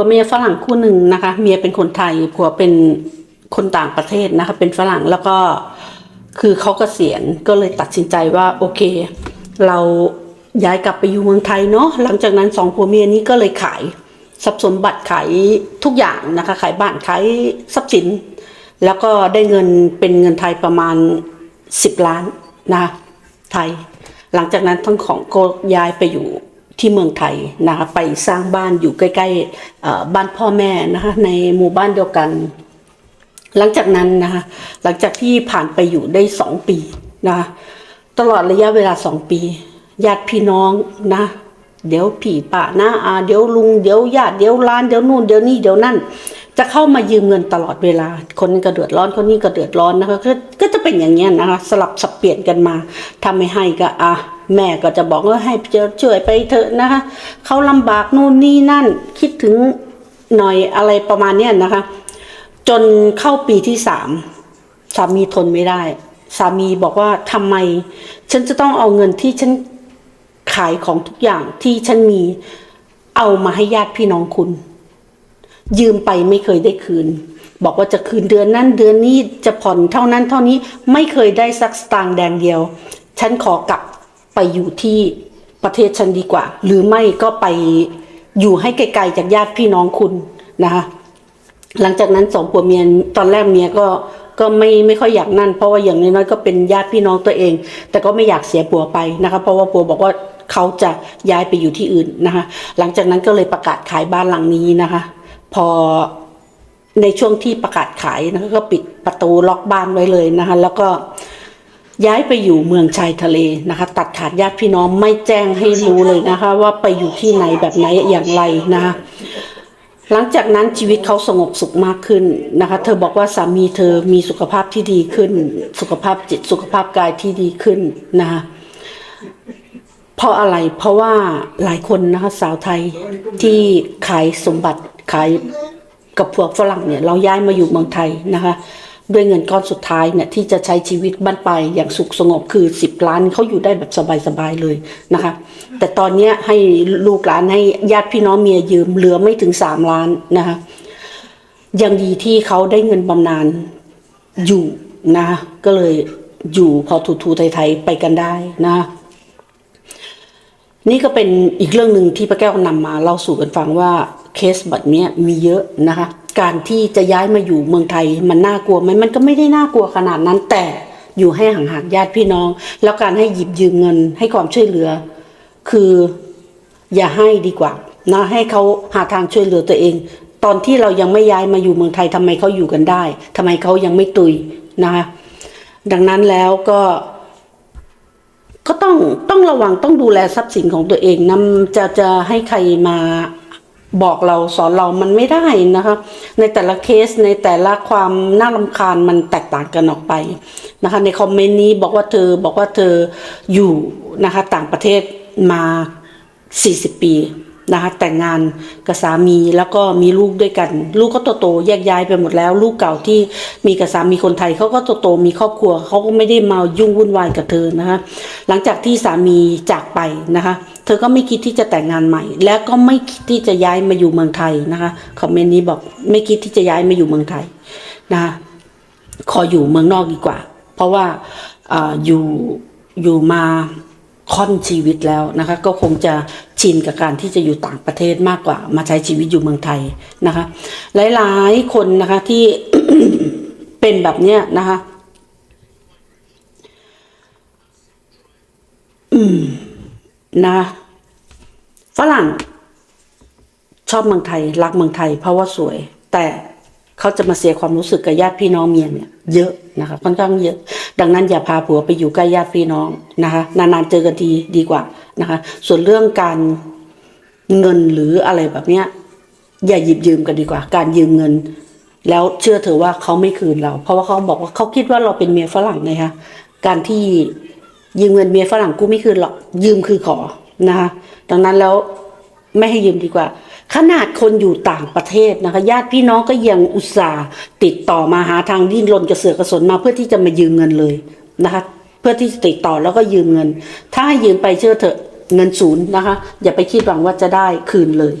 ผัวเมียฝรั่งคู่หนึ่งนะคะ เมียเป็นคนไทย ผัวเป็นคนต่างประเทศนะคะ เป็นฝรั่งแล้วก็คือเขาเกษียณก็เลยตัดสินใจว่าโอเค เราย้ายกลับไปอยู่เมืองไทยเนาะหลังจากนั้นสองผัวเมียนี้ก็เลยขายทรัพย์สมบัติขายทุกอย่างนะคะ ขายบ้านขายทรัพย์สิน แล้วก็ได้เงินเป็นเงินไทยประมาณ 10 ล้านนะคะไทย หลังจากนั้นทั้งของก็ย้ายไปอยู่ ที่เมืองไทยนะคะไปสร้างบ้านอยู่ใกล้ๆบ้านพ่อแม่นะคะในหมู่บ้านเดียวกัน หลังจากนั้นนะคะหลังจากที่ผ่านไปอยู่ได้สองปีนะคะตลอดระยะเวลาสองปีญาติพี่น้องนะเดี๋ยวผีป่านะอาเดี๋ยวลุงเดี๋ยวญาติเดี๋ยวล้านเดี๋ยวนู่นเดี๋ยวนี่เดี๋ยวนั่น จะเข้ามายืมเงินตลอดเวลา คนนี้ก็เดือดร้อนคนนี้ก็เดือดร้อนนะคะก็ก็จะเป็นอย่างเงี้ยนะคะสลับสับเปลี่ยนกันมาทำไม่ให้ก็อะแม่ก็จะบอกว่าให้จอช่วยไปเถอะนะคะเขาลำบากนู่นนี่นั่นคิดถึงหน่อยอะไรประมาณเนี้ยนะคะ จนเข้าปีที่สามสามีทนไม่ได้ สามีบอกว่าทำไม ฉันจะต้องเอาเงินที่ฉันขายของทุกอย่างที่ฉันมีเอามาให้ญาติพี่น้องคุณ ยืมไปไม่เคยได้คืน บอกว่าจะคืนเดือนนั้นเดือนนี้จะผ่อนเท่านั้นเท่านี้ไม่เคยได้สักสตางค์แดงเดียว ฉันขอกลับไปอยู่ที่ประเทศฉันดีกว่า หรือไม่ก็ไปอยู่ให้ไกลๆจากญาติพี่น้องคุณนะคะหลังจากนั้นสองผัวเมียตอนแรกเมียก็ก็ไม่ไม่ค่อยอยากนั่น เพราะว่าอย่างน้อยๆก็เป็นญาติพี่น้องตัวเอง แต่ก็ไม่อยากเสียผัวไปนะคะเพราะว่าผัวบอกว่าเขาจะย้ายไปอยู่ที่อื่นนะคะ หลังจากนั้นก็เลยประกาศขายบ้านหลังนี้นะคะ พอในช่วงที่ประกาศขายนะคะก็ปิดประตูล็อกบ้านไว้เลยนะคะ แล้วก็ย้ายไปอยู่เมืองชายทะเลนะคะ ตัดขาดญาติพี่น้องไม่แจ้งให้รู้เลยนะคะ ว่าไปอยู่ที่ไหนแบบไหนอย่างไรนะคะหลังจากนั้นชีวิตเขาสงบสุขมากขึ้นนะคะ เธอบอกว่าสามีเธอมีสุขภาพที่ดีขึ้น สุขภาพจิตสุขภาพกายที่ดีขึ้นนะคะเพราะอะไรเพราะว่าหลายคนนะคะสาวไทยที่ขายสมบัติ ขายกับพวกฝรั่งเนี่ยเราย้ายมาอยู่เมืองไทยนะคะ ด้วยเงินก้อนสุดท้ายเนี่ยที่จะใช้ชีวิตบ้านไปอย่างสุขสงบคือสิบล้านเขาอยู่ได้แบบสบายๆเลยนะคะ แต่ตอนนี้ให้ลูกหลานให้ญาติพี่น้องเมียยืมเหลือไม่ถึงสามล้านนะคะยังดีที่เขาได้เงินบำนาญอยู่นะะก็เลยอยู่พอทูทูไทยๆไปกันได้นะะนี่ก็เป็นอีกเรื่องหนึ่งที่พระแก้วนำมาเล่าสู่กันฟังว่า เคสแบบนี้มีเยอะนะคะ การที่จะย้ายมาอยู่เมืองไทยมันน่ากลัวไหมมันก็ไม่ได้น่ากลัวขนาดนั้น แต่อยู่ให้ห่างๆญาติพี่น้อง แล้วการให้หยิบยืมเงินให้ความช่วยเหลือ คืออย่าให้ดีกว่านะให้เขาหาทางช่วยเหลือตัวเอง ตอนที่เรายังไม่ย้ายมาอยู่เมืองไทยทำไมเขาอยู่กันได้ทำไมเขายังไม่ตุยนะคะดังนั้นแล้วก็ก็ต้องต้องระวังต้องดูแลทรัพย์สินของตัวเองนะจะจะให้ใครมา บอกเราสอนเรามันไม่ได้นะคะ ในแต่ละเคสในแต่ละความน่ารำคาญมันแตกต่างกันออกไปนะคะ ในคอมเมนต์นี้บอกว่าเธอบอกว่าเธออยู่นะคะต่างประเทศมา 40 ปีนะคะแต่งงานกับสามีแล้วก็มีลูกด้วยกัน ลูกก็โตๆแยกย้ายไปหมดแล้ว ลูกเก่าที่มีกับสามีคนไทยเขาก็โตๆมีครอบครัวเขาก็ไม่ได้มายุ่งวุ่นวายกับเธอนะคะหลังจากที่สามีจากไปนะคะ เธอก็ไม่คิดที่จะแต่งงานใหม่ และก็ไม่คิดที่จะย้ายมาอยู่เมืองไทยนะคะคอมเมนต์นี้บอกไม่คิดที่จะย้ายมาอยู่เมืองไทยนะะขออยู่เมืองนอกดีกว่า เพราะว่าอาอยู่อยู่มาค่อนชีวิตแล้วนะคะ ก็คงจะชินกับการที่จะอยู่ต่างประเทศมากกว่า มาใช้ชีวิตอยู่เมืองไทยนะคะ หลายๆคนนะคะที่เป็นแบบเนี้ยนะคะ อืม นะฝรั่ง ชอบเมืองไทย รักเมืองไทย เพราะว่าสวย แต่เขาจะมาเสียความรู้สึกกับญาติพี่น้องเมียเนี่ยเยอะนะคะค่อนข้างเยอะ ดังนั้นอย่าพาผัวไปอยู่ใกล้ญาติพี่น้องนะคะนานๆเจอกันทีดีกว่านะคะ ส่วนเรื่องการเงินหรืออะไรแบบเนี้ยอย่าหยิบยืมกันดีกว่า การยืมเงิน แล้วเชื่อเถอะว่าเขาไม่คืนเรา เพราะว่าเขาบอกว่าเขาคิดว่าเราเป็นเมียฝรั่งไงคะการที่ ยืมเงินเมียฝรั่งกูไม่คืนหรอก ยืมคือขอนะคะดังนั้นแล้วไม่ให้ยืมดีกว่า ขนาดคนอยู่ต่างประเทศนะคะ ญาติพี่น้องก็ยังอุตส่าห์ติดต่อมาหาทางดิ้นรนกระเสือกกระสนมาเพื่อที่จะมายืมเงินเลยนะคะ เพื่อที่จะติดต่อแล้วก็ยืมเงิน ถ้าให้ยืมไปเชื่อเถอะเงินศูนย์นะคะ อย่าไปคิดหวังว่าจะได้คืนเลย